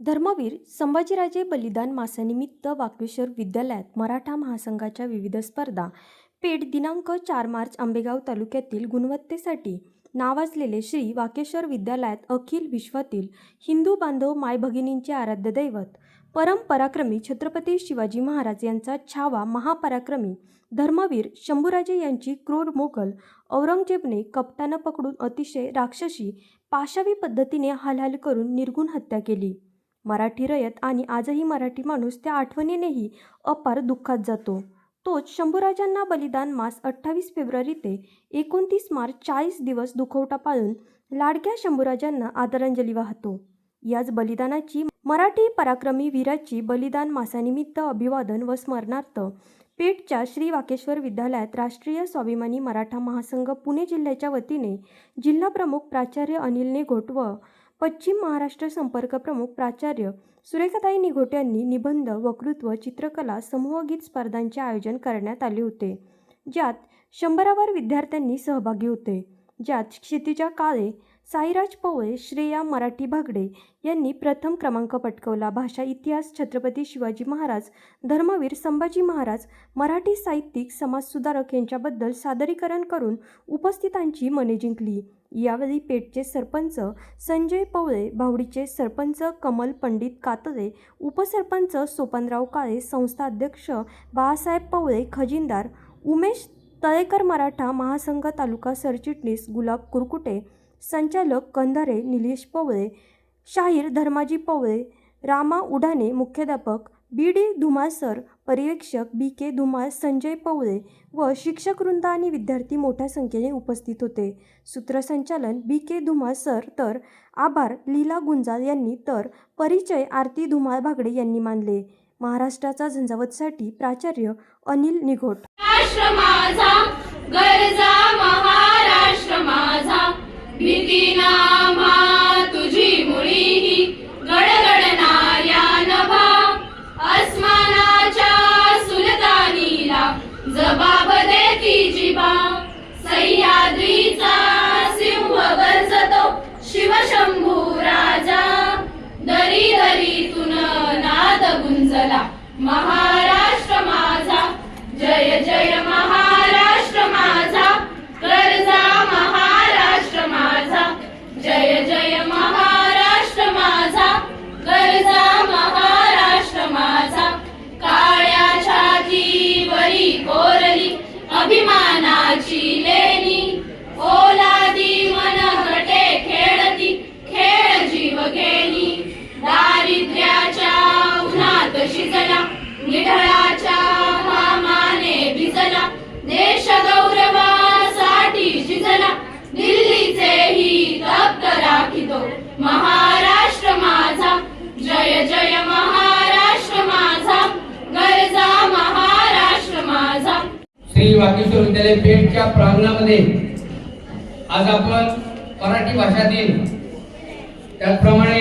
धर्मवीर संभाजीराजे बलिदान मासानिमित्त वाकेश्वर विद्यालयात मराठा महासंघाच्या विविध स्पर्धा. पेठ दिनांक चार मार्च आंबेगाव तालुक्यातील गुणवत्तेसाठी नावाजलेले श्री वाकेश्वर विद्यालयात अखिल विश्वातील हिंदू बांधव माय भगिनींचे आराध्य दैवत परमपराक्रमी छत्रपती शिवाजी महाराज यांचा छावा महापराक्रमी धर्मवीर शंभूराजे यांची क्रूर मोगल औरंगजेबने कपटानं पकडून अतिशय राक्षसी पाशवी पद्धतीने हालहाल करून निर्गुण हत्या केली. मराठी रयत आणि आजही मराठी माणूस त्या आठवणीनेही अपार दुःखात जातो. तोच शंभूराजांना बलिदान मास अठ्ठावीस फेब्रुवारी ते एकोणतीस मार्च चाळीस दिवस दुखवटा पाळून लाडक्या शंभूराजांना आदरांजली वाहतो. याच बलिदानाची मराठी पराक्रमी वीराची बलिदान मासानिमित्त अभिवादन व स्मरणार्थ पेठच्या श्री वाकेश्वर विद्यालयात राष्ट्रीय स्वाभिमानी मराठा महासंघ पुणे जिल्ह्याच्या वतीने जिल्हाप्रमुख प्राचार्य अनिल निघोट व पश्चिम महाराष्ट्र संपर्क प्रमुख प्राचार्य सुरेखाताई निघोट यांनी निबंध वक्तृत्व चित्रकला समूहगीत स्पर्धांचे आयोजन करण्यात आले होते ज्यात शंभरावर विद्यार्थ्यांनी सहभागी होते ज्यात क्षितिजा काळे साईराज पवळे श्रेया मराठी भागडे यांनी प्रथम क्रमांक पटकवला. भाषा इतिहास छत्रपती शिवाजी महाराज धर्मवीर संभाजी महाराज मराठी साहित्यिक समाजसुधारक यांच्याबद्दल सादरीकरण करून उपस्थितांची मने जिंकली. यावेळी पेठचे सरपंच संजय पवळे भावडीचे सरपंच कमल पंडित कातरे उपसरपंच सोपनराव काळे संस्था अध्यक्ष बाळासाहेब पवळे खजिनदार उमेश तळेकर मराठा महासंघ तालुका सरचिटणीस गुलाब कुरकुटे संचालक कंधारे निलेश पवळे शाहीर धर्माजी पवळे रामा उडाणे मुख्याध्यापक बी डी धुमाळ सर पर्यवेक्षक बी के धुमाळ संजय पवळे व शिक्षक वृंद आणि विद्यार्थी मोठ्या संख्येने उपस्थित होते. सूत्रसंचालन बी के धुमाळ सर तर आभार लीला गुंजाल यांनी तर परिचय आरती धुमाळ भागडे यांनी मानले. महाराष्ट्राचा झंझावतसाठी प्राचार्य अनिल निघोट. माझा गरजा महाराष्ट्र माझा भीती नामा तुझी मुळी ही गडगडणाऱ्या नभा. अस्मानाच्या सुलतानीला जबाब देती जिबा. सह्याद्रीचा सिंह गरजतो शिवशंभू राजा. दरी दरीतून नाद गुंजला महाराष्ट्र माझा. जय जय महा जय महाराष्ट्र माझा गरजा महाराष्ट्र माझा. काळ्या छातीवरी कोरली अभिमानाची लेणी. ओलादी मन खेळती खेळ जीव घेणी. दारिद्र्याच्या उन्हात शिजला निढळाच्या महाराष्ट्र माझा. जय जय महाराष्ट्र माझा. गरजा महाराष्ट्र माझा. श्री वाकेश्वर विद्यालय पेठच्या प्रांगणामध्ये आज आपण मराठी भाषा दिन त्याचप्रमाणे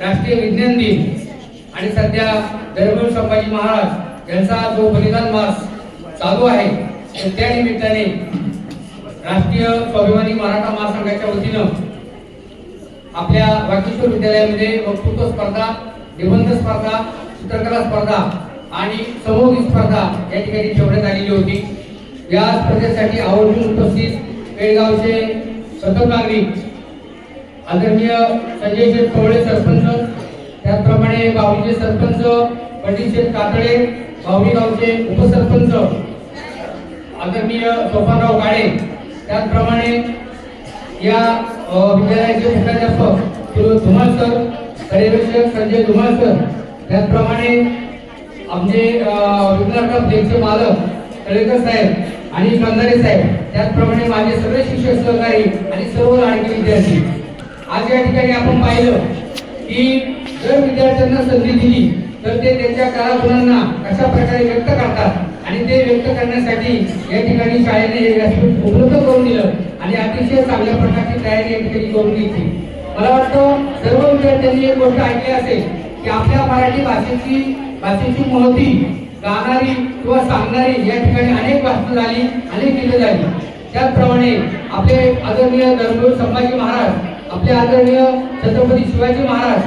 राष्ट्रीय विज्ञान दिन आणि सध्या धर्मवीर संभाजी महाराज यांचा जो बलिदान मास चालू आहे. तर त्या निमित्ताने राष्ट्रीय स्वाभिमानी मराठा महासंघाच्या वतीनं आपल्या वाकेश्वर विद्यालयामध्ये वक्तृत्व स्पर्धा निबंध स्पर्धा चित्रकला स्पर्धा आणि समूह स्पर्धा या ठिकाणी ठेवण्यात आलेली होती. या स्पर्धेसाठी आवर्जून उपस्थित पेडगावचे प्रथम नागरिक आदरणीय संजय शेठ कवळे सरपंच त्याचप्रमाणे बावलीचे सरपंच पंडित शेठ कातळे बावली गावचे उपसरपंच आदरणीय सोपानराव काळे त्याचप्रमाणे या विद्यालयाचे मुख्याध्यापक श्री धुमाळ सर पर्यवेक्षक संजय धुमाळ सर त्याचप्रमाणे आमचे विद्यार्थी फ्लेक्सचे मालक तळेकर साहेब आणि कंधारे साहेब त्याचप्रमाणे माझे सगळे शिक्षक सहकारी आणि सर्व लाडके विद्यार्थी. आज या ठिकाणी आपण पाहिलं की जर विद्यार्थ्यांना संधी दिली तर ते त्यांच्या कलागुणांना कशा प्रकारे व्यक्त करतात आणि ते व्यक्त करण्यासाठी या ठिकाणी शाळेने हे व्यासपीठ उपलब्ध करून दिलं. आणि अतिशय चांगल्या प्रकारची तयारी या ठिकाणी करून घेतली मला वाटतं सर्व विद्यार्थ्यांनी एक गोष्ट ऐकली असेल की आपल्या मराठी भाषेची भाषेची महती गाणारी किंवा सांगणारी या ठिकाणी अनेक भाषणं झाली अनेक गीतं झाली. त्याचप्रमाणे आपले आदरणीय धर्मवीर संभाजी महाराज आपले आदरणीय छत्रपती शिवाजी महाराज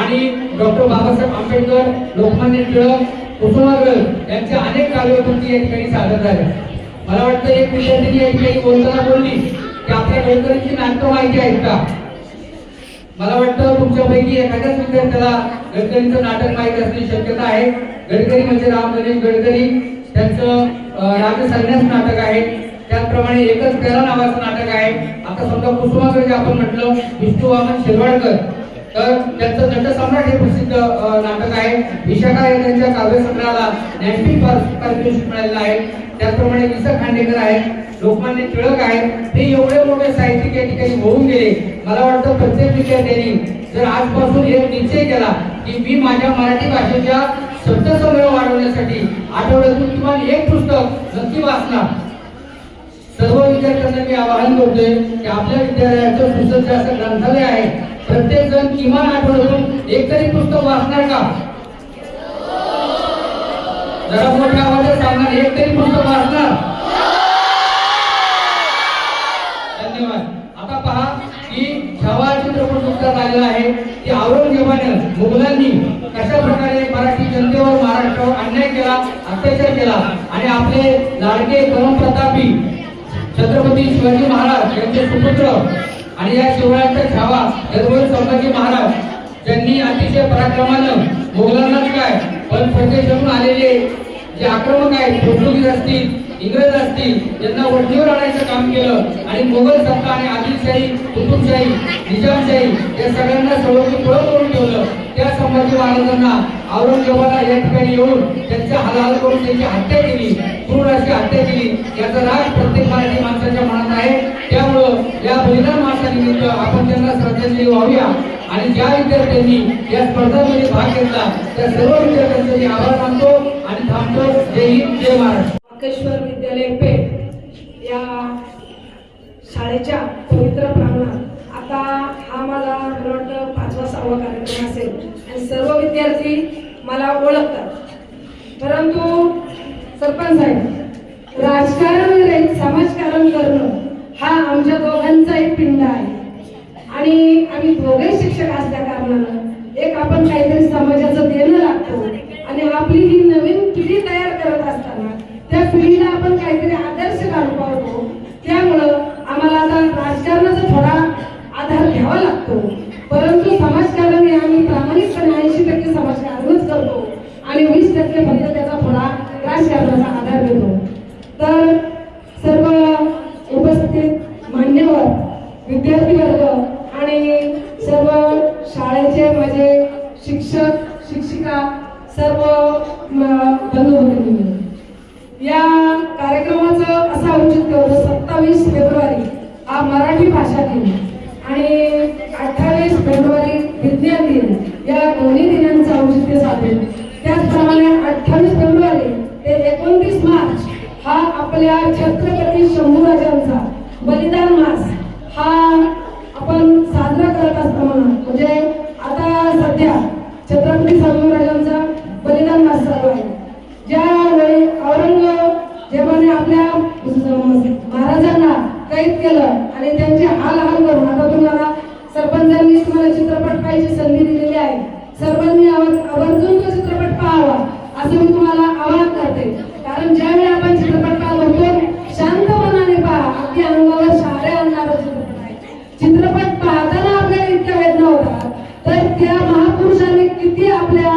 आणि डॉक्टर बाबासाहेब आंबेडकर लोकमान्य टिळक कुसुमाग्रज यांच्या अनेक काव्यकृती या ठिकाणी सादर झाल्या मला वाटतं एक विद्यार्थी या ठिकाणी बोलताना बोलली आपल्या गडकरींची नाटकं माहिती आहेत का? मला वाटतं तुमच्यापैकी एखाद्याच म्हणजे विद्यार्थ्याला गडकरीचं नाटक माहीत असण्याची शक्यता आहे. गडकरी म्हणजे राम गणेश गडकरी. त्यांचं राजसन्यास नाटक आहे. त्याचप्रमाणे एकच पेरा नावाचं नाटक आहे. आता समजा कुसुमाग्रज आपण म्हटलं विष्णू वामन शिरवाडकर तर त्यांचं नटसम्राट हे प्रसिद्ध नाटक आहे. विशाखा हे त्यांच्या काव्यसंग्रहाला नॅशनल पार- पारितोषिक मिळालेलं आहे. त्याचप्रमाणे वि स खांडेकर आहेत लोकमान्य टिळक आहेत हे एवढे मोठे साहित्यिक या ठिकाणी होऊन गेले. मला वाटतं प्रत्येक विद्यार्थ्यांनी जर आजपासून एक निश्चय केला की मी माझ्या मराठी भाषेच्या शब्दसंग्रह वाढवण्यासाठी आठवड्यातून किमान एक पुस्तक नक्की वाचणार. सर्व विद्यार्थ्यांना मी आवाहन करतोय की आपल्या विद्यालयाचं सुसज्ज असं ग्रंथालय आहे प्रत्येक जण किमान आठवड्यातून एक तरी पुस्तक वाचणार का? जरा मोठ्या आवाजात सांगणार एक तरी पुस्तक वाचणार? धन्यवाद. आता पहा की छवा चित्रपट नुकताच आलेला आहे. की औरंगजेबाने मुघलांनी कशा प्रकारे मराठी जनतेवर महाराष्ट्रावर अन्याय केला अत्याचार केला आणि आपले लाडके परमप्रतापी छत्रपती शिवाजी महाराज यांचे सुपुत्र आणि या शिवरायांचा छावा छत्रपती संभाजी महाराज ज्यांनी अतिशय पराक्रमानं मुघलांनाच काय पण परदेशातून आलेले जे आक्रमक आहेत पोर्तुगीज असतील इंग्रज असतील त्यांना वठणीवर आणायचं काम केलं आणि मुघल सत्ता आणि आदिलशाही कुतुबशाही निजामशाही या सगळ्यांना सगळं पळ करून ठेवलं. त्या संभाजी महाराजांना औरंगजेबाला या ठिकाणी येऊन त्यांच्या हलाल करून त्यांची हत्या केली. क्रूर अशी हत्या केली. याचा राग प्रत्येक मराठी माणसाच्या मनात आहे. त्यामुळं या बलिदान मासानिमित्त आपण त्यांना श्रद्धांजली वाहूया. आणि ज्या विद्यार्थ्यांनी या स्पर्धांमध्ये भाग घेतला त्या सर्व विद्यार्थ्यांचे मी आभार मानतो आणि थांबतो. जय हिंद जय महाराष्ट्र. वाकेश्वर विद्यालय पेठ या शाळेच्या पवित्र प्रांगणात. आता हा माझा मला वाटतं पाचवा सहावा कार्यक्रम असेल. आणि सर्व विद्यार्थी मला ओळखतात. परंतु सरपंच आहे राजकारण वगैरे समाजकारण करणं हा आमच्या दोघांचा एक पिंड आहे. आणि आम्ही दोघे शिक्षक असल्या कारणानं एक आपण काहीतरी समाजाचं देणं लागतो. आणि आपली ही नवीन पिढी तयार करत असताना त्या पिढीला आपण काहीतरी आदर्श घालू पाहतो त्यामुळं आम्हाला आता राजकारणाचा थोडा आधार घ्यावा लागतो परंतु समाजकारण हे आम्ही प्रामाणिकपणे ऐंशी टक्के समाजकारणच करतो आणि वीस टक्के फक्त त्याचा थोडा राजकारणाचा आधार घेतो तर सर्व उपस्थित मान्यवर विद्यार्थी वर्ग आणि सर्व शाळेचे माझे शिक्षक शिक्षिका सर्व बंधुभगिनी या कार्यक्रमाचं असं औचित्य होतं सत्तावीस फेब्रुवारी हा मराठी भाषा दिन आणि अठ्ठावीस फेब्रुवारी विज्ञान दिन या दोन्ही दिनांचं औचित्य साधेल त्याचप्रमाणे अठ्ठावीस फेब्रुवारी ते एकोणतीस मार्च हा आपल्या छत्रपती शंभूराजांचा बलिदान मास हा आपण साजरा करत असताना म्हणजे छत्रपती शंभूराजांचा बलिदान मास चालू आहे ज्यावेळी औरंगजेबाने आपल्या महाराजांना कैद केलं आणि त्यांचे हाल हाल करून आता तुम्हाला सरपंचांनी तुम्हाला चित्रपट पाहायची संधी दिलेली आहे सर्वांनी आवर- आवर्जून तो चित्रपट पाहावा असं मी तुम्हाला आवाहन करते कारण ज्यावेळी आपण चित्रपट पाहतो तो शांत मनाने पहा अगदी अंगावर शहारे आणणारा चित्रपट आहे चित्रपट पाहताना आपल्याला इतक्या वेदना होतात तर त्या महापुरुषांनी किती आपल्या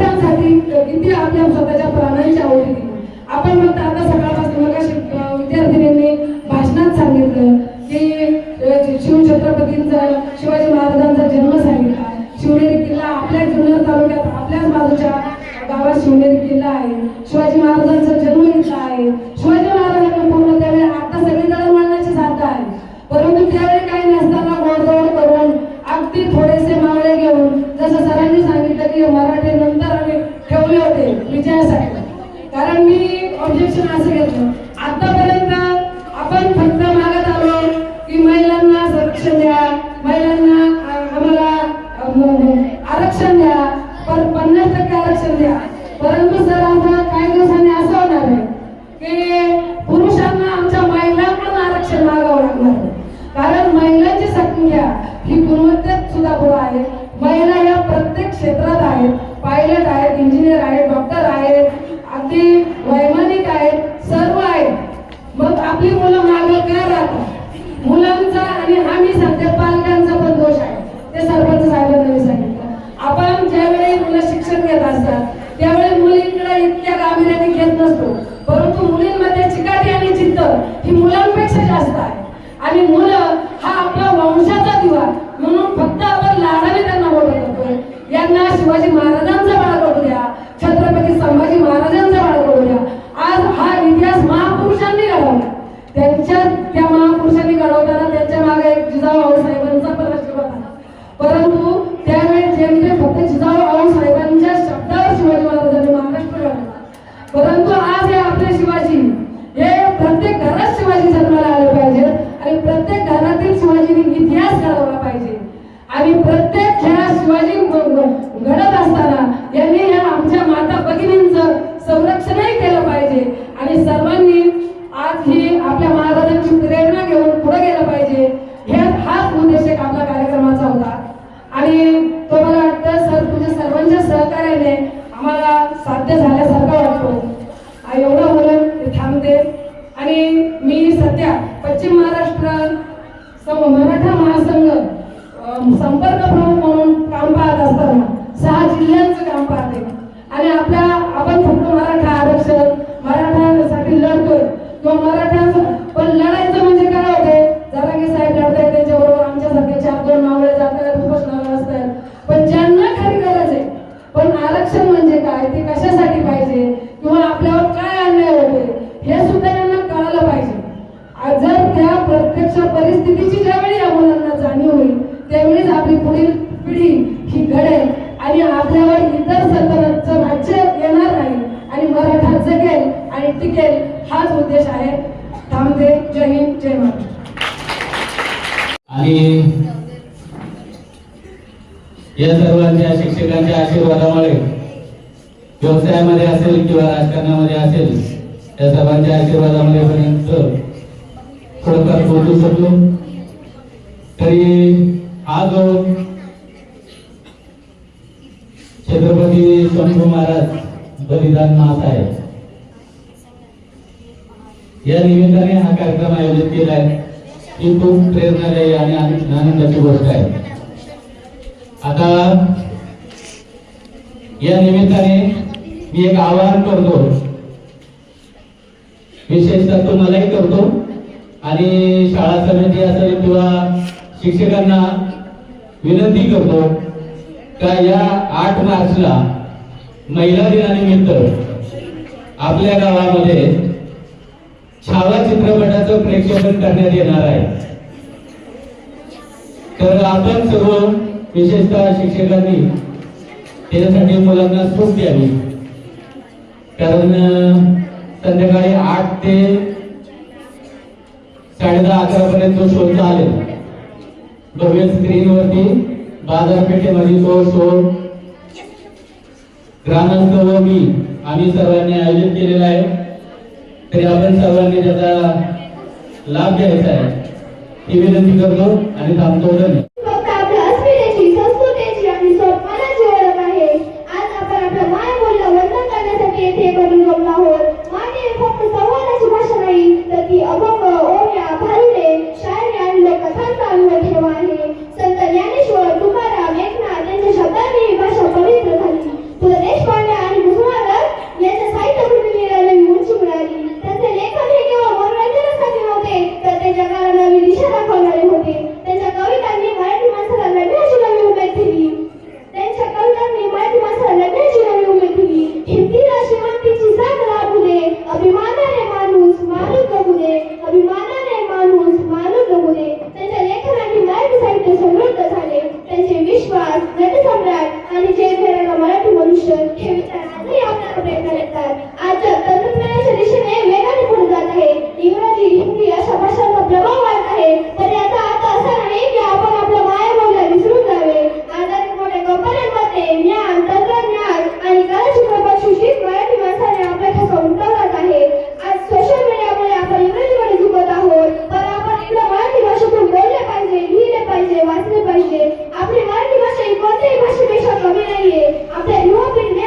मराठ्यांसाठी किती आपल्या स्वतःच्या प्राणांची आवडी दिली. आपण फक्त आता सकाळपासून बघा विद्यार्थिनींनी भाषणात सांगितलं की शिवछत्रपतींचा शिवाजी महाराजांचा जन्म सांगितला. शिवनेरी किल्ला आपल्या जुन्नर तालुक्यात आपल्याच बाजूच्या गावात शिवनेरी किल्ला आहे. शिवाजी महाराजांचा जन्म इथला आहे. शिवाजी महाराजांना पूर्ण त्यावेळी आता सगळीकडे मानण्याची साथ आहे. परंतु त्यावेळी काही नसताना गोडदोड करून अगदी थोडेसे मावळे घेऊन जसं सरांनी सांगितलं की मराठी नंतर आम्ही ठेवले होते विजयासाठी कारण मी ऑब्जेक्शन असं यांना प्रत्येक खेळात शिवाजी घडत असताना यांनी या आमच्या माता भगिनींचं संरक्षणही केलं पाहिजे. आणि सर्वांनी आज ही आपल्या महाराजांची प्रेरणा घेऊन पुढे गेलं पाहिजे. प्रमुख म्हणून काम पाहत असताना सहा जिल्ह्यात पुढील पिढी ही घडेल आणि आपल्यावर इतर सल्तनतचं राज्य येणार नाही. आणि मराठा जगेल आणि टिकेल हाच उद्देश आहे. थांबते. जय हिंद. जय महाराष्ट्र. आणि या सर्वांच्या शिक्षकांच्या आशीर्वादामुळे व्यवसायामध्ये असेल किंवा राजकारणामध्ये असेल या सर्वांच्या आशीर्वादामुळे पर्यंत थोडंफार पोहोचू शकलो. तरी हा. जो छत्रपती शंभू महाराज बलिदान मास आहे या निमित्ताने हा कार्यक्रम आयोजित केला आहे. ही खूप प्रेरणादायी आणि आनंदाची गोष्ट आहे. आता या निमित्ताने मी एक आवाहन करतो. विशेषतः तुम्हालाही करतो. आणि शाळा समिती असेल किंवा शिक्षकांना विनंती करतो का या आठ मार्चला महिला दिनानिमित्त आपल्या गावामध्ये छावा चित्रपटाचं प्रेक्षेपण करण्यात येणार आहे. तर आपण सर्व विशेषतः शिक्षकांनी त्याच्यासाठी मुलांना सूट द्यावी. कारण संध्याकाळी आठ ते साडेदहा अकरा पर्यंत तो शो चालेल. भव्य स्क्रीनवरती बाजारपेठेमध्ये तो शो ग्रामस्थ व मी आम्ही सर्वांनी आयोजित केलेला आहे. तरी आपण सर्वांनी त्याचा लाभ घ्यायचा आहे. ही विनंती करतो आणि थांबतो नटसम्राट आपली मराठी भाषा ही कोणत्याही भाषेपेक्षा कमी नाहीये. आपल्या युवा पिढी